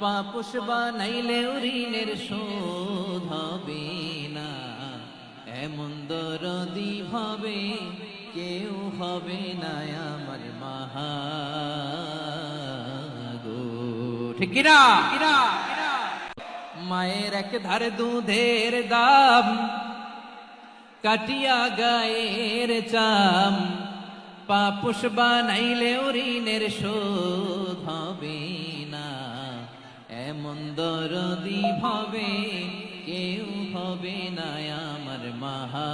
পাপুষ বানাইলে ঋণের শোধ হবে না। এমন দরদি ভাবে কেউ হবে না আমার মাহা ঠিক কিনা? মায়ের এক ধার দুধের দাম, কাটিয়া গায়ের চাম। পাপুষ বানাইলেও ঋণের শোধ হবে এমন দরদি ভাবে কেউ হবে না আমার মাহা